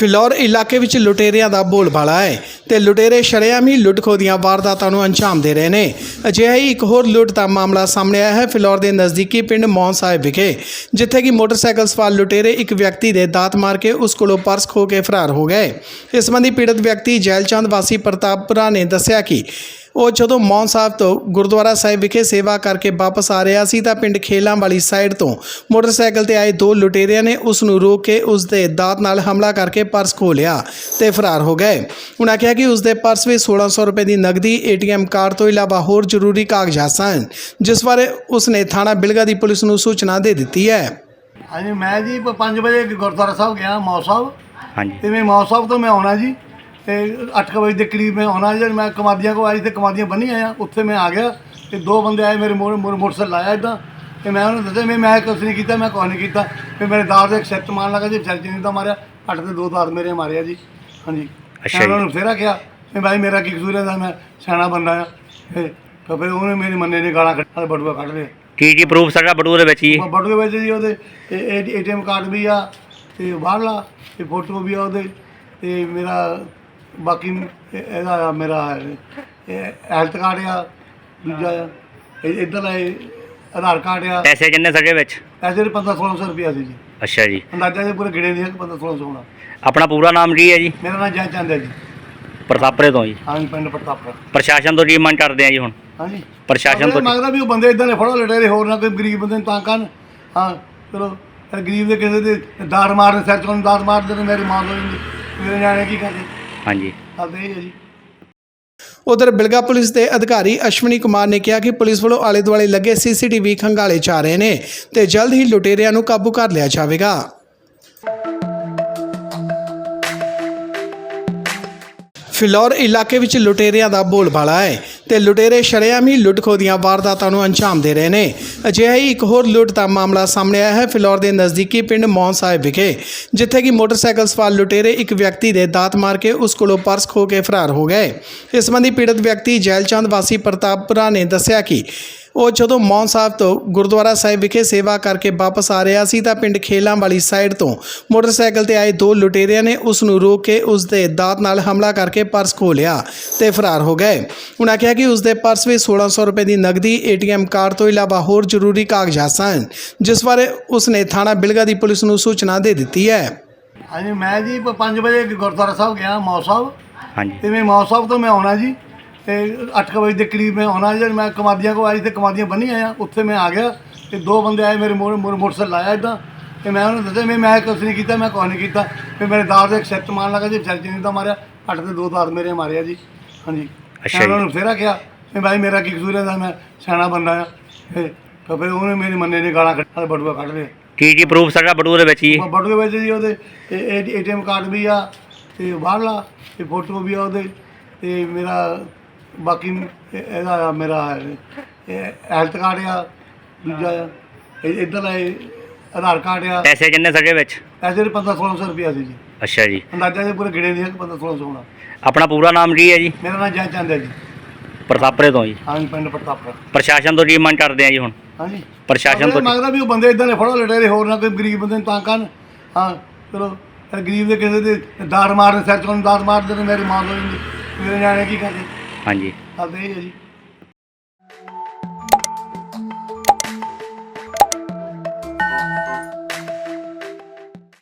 ਫਿਲੌਰ ਇਲਾਕੇ ਵਿੱਚ ਲੁਟੇਰਿਆਂ ਦਾ ਬੋਲਬਾਲਾ ਹੈ ਤੇ ਲੁਟੇਰੇ ਸ਼ਰੇਆਮ ਹੀ ਲੁੱਟ-ਖੋਹ ਦੀਆਂ ਵਾਰਦਾਤਾਂ ਨੂੰ ਅੰਜਾਮ ਦੇ ਰਹੇ ਨੇ। ਅਜਿਹਾ ਹੀ ਇੱਕ ਹੋਰ ਲੁੱਟ ਦਾ ਮਾਮਲਾ ਸਾਹਮਣੇ ਆਇਆ ਹੈ। ਫਿਲੌਰ ਦੇ ਨਜ਼ਦੀਕੀ ਪਿੰਡ ਮੌਨ ਸਾਹਿਬ ਵਿਖੇ, ਜਿੱਥੇ ਕਿ ਮੋਟਰਸਾਈਕਲ ਸਵਾਰ ਲੁਟੇਰੇ ਇੱਕ ਵਿਅਕਤੀ ਦੇ ਦਾਤ ਮਾਰ ਕੇ ਉਸ ਕੋਲੋਂ ਪਰਸ ਖੋਹ ਕੇ ਫਰਾਰ ਹੋ ਗਏ। ਇਸ ਸੰਬੰਧੀ ਪੀੜਤ ਵਿਅਕਤੀ ਜੈਲਚੰਦ ਵਾਸੀ ਪ੍ਰਤਾਪਪੁਰਾ ਨੇ ਦੱਸਿਆ ਕਿ ਉਹ ਜਦੋਂ ਮੌਨ ਸਾਹਿਬ ਤੋਂ ਗੁਰਦੁਆਰਾ ਸਾਹਿਬ ਵਿਖੇ ਸੇਵਾ ਕਰਕੇ ਵਾਪਸ ਆ ਰਿਹਾ ਸੀ ਤਾਂ ਪਿੰਡ ਖੇਲਾਂ ਵਾਲੀ ਸਾਈਡ ਤੋਂ ਮੋਟਰਸਾਈਕਲ ਤੇ ਆਏ ਦੋ ਲੁਟੇਰਿਆਂ ਨੇ ਉਸ ਨੂੰ ਰੋਕ ਕੇ ਉਸ ਦੇ ਦਾਤ ਨਾਲ ਹਮਲਾ ਕਰਕੇ ਪਰਸ ਖੋਹ ਲਿਆ ਤੇ ਫਰਾਰ ਹੋ ਗਏ। ਉਹਨਾਂ ਕਿਹਾ ਕਿ ਉਸ ਦੇ ਪਰਸ ਵਿੱਚ 1600 ਰੁਪਏ ਦੀ ਨਗਦੀ ਏਟੀਐਮ ਕਾਰਡ ਤੋਂ ਇਲਾਵਾ ਹੋਰ ਜ਼ਰੂਰੀ ਕਾਗਜ਼ਾਤ ਸਨ ਜਿਸ ਬਾਰੇ ਉਸ ਨੇ ਥਾਣਾ ਬਿਲਗਾ ਦੀ ਪੁਲਿਸ ਨੂੰ ਸੂਚਨਾ ਦੇ ਦਿੱਤੀ ਹੈ। ਹਾਂਜੀ ਮੈਂ ਜੀ 5 ਵਜੇ ਗੁਰਦੁਆਰਾ ਸਾਹਿਬ ਗਿਆ ਮੌ ਸਾਹਿਬ। ਹਾਂਜੀ। ਤੇ ਮੈਂ ਮੌ ਸਾਹਿਬ ਤੋਂ ਮੈਂ ਆਉਣਾ ਜੀ। ਤੇ 8 ਵਜੇ ਦੇ ਕਰੀਬ ਮੈਂ ਆਉਣਾ ਜਦ ਮੈਂ ਕਮਾਦੀਆਂ ਕੋ ਆਈ ਤੇ ਕਮਾਦੀਆਂ ਬੰਨੀ ਆਇਆ ਉੱਥੇ ਮੈਂ ਆ ਗਿਆ ਤੇ ਦੋ ਬੰਦੇ ਆਏ ਮੇਰੇ ਮੋੜ ਮੋਟਰਸਾਈਕਲ ਲਾਇਆ ਇਦਾਂ ਤੇ ਮੈਂ ਉਹਨੂੰ ਦੱਸਿਆ ਵੀ ਮੈਂ ਕੁਛ ਨਹੀਂ ਕੀਤਾ ਮੈਂ ਕੁਛ ਨਹੀਂ ਕੀਤਾ। ਫਿਰ ਮੇਰੇ ਦਾਰ ਦੇ ਇੱਕ ਸੱਤ ਮਾਰਨ ਲੱਗਾ ਜੀ ਚੱਲ ਨਹੀਂ ਤਾਂ ਮਾਰਿਆ ਅੱਠ ਤੇ ਦੋ ਦਾਰ ਮੇਰੇ ਮਾਰਿਆ ਜੀ। ਹਾਂਜੀ। ਅੱਛਾ ਮੈਂ। ਉਹਨਾਂ ਨੂੰ ਫੇਰਾ ਕਿਹਾ ਵੀ ਭਾਈ ਮੇਰਾ ਕੀ ਕਸੂਰ ਹੈ ਮੈਂ ਸਿਆਣਾ ਬੰਦਾ ਆ। ਤੇ ਫਿਰ ਉਹਨੇ ਮੇਰੇ ਮੰਨੇ ਨੇ ਗਾਲਾਂ ਕੱਢ ਬਟੂਆ ਕੱਢ ਲਿਆ। ਕੀ ਕੀ ਪ੍ਰੂਫ ਸਾਡਾ ਬਟੂਏ ਦੇ ਵਿੱਚ ਜੀ? ਬਟੂਏ ਵਿੱਚ ਜੀ ਉਹਦੇ ਏਟੀਐਮ ਕਾਰਡ ਵੀ ਆ ਤੇ ਬਾਹਰਲਾ ਤੇ ਫੋਟੋ ਵੀ ਆ ਉਹਦੇ ਤੇ ਮੇਰਾ ਬਾਕੀ ਇਹ- ਇਹਦਾ ਮੇਰਾ ਹੈਲਥ ਕਾਰਡ ਆ ਦੂਜਾ ਇੱਧਰ ਆ ਇਹ ਆਧਾਰ ਕਾਰਡ ਆ। ਪੈਸੇ ਕਿੰਨੇ ਸਾਡੇ ਵਿੱਚ? ਐਸੇ 15 1600 ਰੁਪਇਆ ਸੀ ਜੀ। ਅੱਛਾ ਜੀ। ਅੰਦਾਜ਼ਾ ਜੇ ਪੂਰੇ ਗਿਣੇ ਨਹੀਂ ਹੈ 15 1600 ਹੋਣਾ। ਆਪਣਾ ਪੂਰਾ ਨਾਮ ਕੀ ਹੈ ਜੀ? ਮੇਰਾ ਨਾਮ ਜੈ ਚੰਦ ਹੈ ਜੀ। ਪ੍ਰਤਾਪਰੇ ਤੋਂ ਜੀ। ਹਾਂਜੀ ਪਿੰਡ ਪ੍ਰਤਾਪਰਾ। ਪ੍ਰਸ਼ਾਸਨ ਤੋਂ ਕੀ ਮੰਗ ਕਰਦੇ ਆ ਜੀ ਹੁਣ? ਹਾਂਜੀ। ਪ੍ਰਸ਼ਾਸਨ ਤੋਂ ਮੰਗਦਾ ਵੀ ਉਹ ਬੰਦੇ ਇਦਾਂ ਦੇ ਫੜੋ ਲਟੇਰੇ ਹੋਰ ਨਾ ਕੋਈ ਗਰੀਬ ਬੰਦੇ ਨੂੰ ਤਾਂ ਕਰਨ। ਹਾਂ ਚਲੋ ਗਰੀਬ ਦੇ ਕਿਸੇ ਦੇ ਦਾਰ ਮਾਰਨ ਸਿਰ ਚੋਂ ਮਾਰਦੇ ਨੇ ਮੇਰੀ ਮਾਰ ਲੋ ਮੇਰੇ ਨਿਆਣੇ ਕੀ ਕਰਦੇ? ਹਾਂਜੀ। ਹੈ ਜੀ। ਉਧਰ ਬਿਲਗਾ ਪੁਲਿਸ ਦੇ ਅਧਿਕਾਰੀ ਅਸ਼ਵਨੀ ਕੁਮਾਰ ਨੇ ਕਿਹਾ ਕਿ ਪੁਲਿਸ ਵੱਲੋਂ ਆਲੇ ਦੁਆਲੇ ਲੱਗੇ ਸੀਸੀਟੀਵੀ ਖੰਗਾਲੇ ਜਾ ਰਹੇ ਨੇ ਤੇ ਜਲਦ ਹੀ ਲੁਟੇਰਿਆਂ ਨੂੰ ਕਾਬੂ ਕਰ ਲਿਆ ਜਾਵੇਗਾ। ਫਿਲੌਰ ਇਲਾਕੇ ਵਿੱਚ ਲੁਟੇਰਿਆਂ ਦਾ ਬੋਲਬਾਲਾ ਹੈ। ਤੇ ਲੁਟੇਰੇ ਸ਼ਰੇਆਮ ਹੀ ਲੁੱਟ-ਖੋਹ ਦੀਆਂ ਵਾਰਦਾਤਾਂ ਨੂੰ ਅੰਜਾਮ ਦੇ ਰਹੇ ਨੇ। ਅਜਿਹਾ ਹੀ ਇੱਕ ਹੋਰ ਲੁੱਟ ਦਾ ਮਾਮਲਾ ਸਾਹਮਣੇ ਆਇਆ ਹੈ। ਫਿਲੌਰ ਦੇ ਨਜ਼ਦੀਕੀ ਪਿੰਡ ਮੌਨ ਸਾਹਿਬ ਵਿਖੇ, ਜਿੱਥੇ ਕਿ ਮੋਟਰਸਾਈਕਲ ਸਵਾਰ ਲੁਟੇਰੇ ਇੱਕ ਵਿਅਕਤੀ ਦੇ ਦਾਤ ਮਾਰ ਕੇ ਉਸ ਕੋਲੋਂ ਪਰਸ ਖੋਹ ਕੇ ਫਰਾਰ ਹੋ ਗਏ। ਇਸ ਸੰਬੰਧੀ ਪੀੜਤ ਵਿਅਕਤੀ ਜੈਲਚੰਦ ਵਾਸੀ ਪ੍ਰਤਾਪਪੁਰਾ ਨੇ ਦੱਸਿਆ ਕਿ ਉਹ ਜਦੋਂ ਮੌਨ ਸਾਹਿਬ ਤੋਂ ਗੁਰਦੁਆਰਾ ਸਾਹਿਬ ਵਿਖੇ ਸੇਵਾ ਕਰਕੇ ਵਾਪਸ ਆ ਰਿਹਾ ਸੀ ਤਾਂ ਪਿੰਡ ਖੇਲਾਂ ਵਾਲੀ ਸਾਈਡ ਤੋਂ ਮੋਟਰਸਾਈਕਲ ਤੇ ਆਏ ਦੋ ਲੁਟੇਰਿਆਂ ਨੇ ਉਸ ਨੂੰ ਰੋਕ ਕੇ ਉਸ ਦੇ ਦਾਤ ਨਾਲ ਹਮਲਾ ਕਰਕੇ ਪਰਸ ਖੋਹ ਲਿਆ ਤੇ ਫਰਾਰ ਹੋ ਗਏ। ਉਹਨਾਂ ਕਿਹਾ ਕਿ ਉਸ ਦੇ ਪਰਸ ਵਿੱਚ 1600 ਰੁਪਏ ਦੀ ਨਗਦੀ ਏਟੀਐਮ ਕਾਰਡ ਤੋਂ ਇਲਾਵਾ ਹੋਰ ਜ਼ਰੂਰੀ ਕਾਗਜ਼ਾਤ ਸਨ ਜਿਸ ਬਾਰੇ ਉਸ ਨੇ ਥਾਣਾ ਬਿਲਗਾ ਦੀ ਪੁਲਿਸ ਨੂੰ ਸੂਚਨਾ ਦੇ ਦਿੱਤੀ ਹੈ। ਹਾਂਜੀ ਮੈਂ ਜੀ 5 ਵਜੇ ਗੁਰਦੁਆਰਾ ਸਾਹਿਬ ਗਿਆ ਮੌ ਸਾਹਿਬ। ਹਾਂਜੀ। ਤੇ ਮੈਂ ਮੌ ਸਾਹਿਬ ਤੋਂ ਮੈਂ ਆਉਣਾ ਜੀ। ਤੇ 8 ਵਜੇ ਦੇ ਕਰੀਬ ਮੈਂ ਆਉਣਾ ਜਦ ਮੈਂ ਕਮਾਦੀਆਂ ਕੋ ਆਈ ਤੇ ਕਮਾਦੀਆਂ ਬੰਨੀ ਆਇਆ ਉੱਥੇ ਮੈਂ ਆ ਗਿਆ ਤੇ ਦੋ ਬੰਦੇ ਆਏ ਮੇਰੇ ਮੋੜ ਮੋਟਰਸਾਈਕਲ ਲਾਇਆ ਇਦਾਂ ਤੇ ਮੈਂ ਉਹਨੂੰ ਦੱਸਿਆ ਵੀ ਮੈਂ ਕੁਛ ਨਹੀਂ ਕੀਤਾ ਮੈਂ ਕੁਛ ਨਹੀਂ ਕੀਤਾ। ਫਿਰ ਮੇਰੇ ਦਾਰ ਦੇ ਇੱਕ ਸੱਤ ਮਾਰਨ ਲੱਗਾ ਜੀ ਚੱਲ ਨਹੀਂ ਤਾਂ ਮਾਰਿਆ ਅੱਠ ਤੇ ਦੋ ਦਾਰ ਮੇਰੇ ਮਾਰਿਆ ਜੀ। ਹਾਂਜੀ। ਅੱਛਾ ਮੈਂ ਜੀ। ਉਹਨਾਂ ਨੂੰ ਫੇਰਾ ਕਿਹਾ ਵੀ ਭਾਈ ਮੇਰਾ ਕੀ ਕਸੂਰ ਹੈ ਮੈਂ ਸਿਆਣਾ ਬੰਦਾ ਆ। ਤੇ ਫਿਰ ਉਹਨੇ ਮੇਰੇ ਮੰਨੇ ਨੇ ਗਾਲਾਂ ਕੱਢ ਬਟੂਆ ਕੱਢ ਲਿਆ। ਕੀ ਕੀ ਪ੍ਰੂਫ ਸਾਡਾ ਬਟੂਏ ਦੇ ਵਿੱਚ ਜੀ? ਬਟੂਏ ਵਿੱਚ ਜੀ ਉਹਦੇ ਏਟੀਐਮ ਕਾਰਡ ਵੀ ਆ ਤੇ ਬਾਹਰਲਾ ਤੇ ਫੋਟੋ ਵੀ ਆ ਉਹਦੇ ਤੇ ਮੇਰਾ ਬਾਕੀ ਇਹ- ਇਹਦਾ ਮੇਰਾ ਹੈਲਥ ਕਾਰਡ ਆ ਦੂਜਾ ਇੱਧਰ ਆ ਇਹ ਆਧਾਰ ਕਾਰਡ ਆ। ਪੈਸੇ ਕਿੰਨੇ ਸਾਡੇ ਵਿੱਚ? ਐਸੇ 15 1600 ਰੁਪਇਆ ਸੀ ਜੀ। ਅੱਛਾ ਜੀ। ਅੰਦਾਜ਼ਾ ਜੇ ਪੂਰੇ ਗਿਣੇ ਨਹੀਂ ਹੈ 15 1600 ਹੋਣਾ। ਆਪਣਾ ਪੂਰਾ ਨਾਮ ਕੀ ਹੈ ਜੀ? ਮੇਰਾ ਨਾਮ ਜੈ ਚੰਦ ਹੈ ਜੀ। ਪ੍ਰਤਾਪਰੇ ਤੋਂ ਜੀ। ਹਾਂਜੀ ਪਿੰਡ ਪ੍ਰਤਾਪਰਾ। ਪ੍ਰਸ਼ਾਸਨ ਤੋਂ ਕੀ ਮੰਗ ਕਰਦੇ ਆ ਜੀ ਹੁਣ? ਹਾਂਜੀ। ਪ੍ਰਸ਼ਾਸਨ ਤੋਂ ਮੰਗਦਾ ਵੀ ਉਹ ਬੰਦੇ ਇਦਾਂ ਦੇ ਫੜੋ ਲਟੇਰੇ ਹੋਰ ਨਾ ਕੋਈ ਗਰੀਬ ਬੰਦੇ ਨੂੰ ਤਾਂ ਕਰਨ। ਹਾਂ ਚਲੋ ਗਰੀਬ ਦੇ ਕਿਸੇ ਦੇ ਦਾਰ ਮਾਰਨ ਸਿਰ ਚੋਂ ਦਾਰ ਮਾਰਦੇ ਨੇ ਮੇਰੀ ਮਾਰ ਲੋ ਮੇਰੇ ਨਿਆਣੇ ਕੀ ਕਰਦੇ? ਹਾਂਜੀ। ਕਰਦੇ ਇਹ ਜੀ।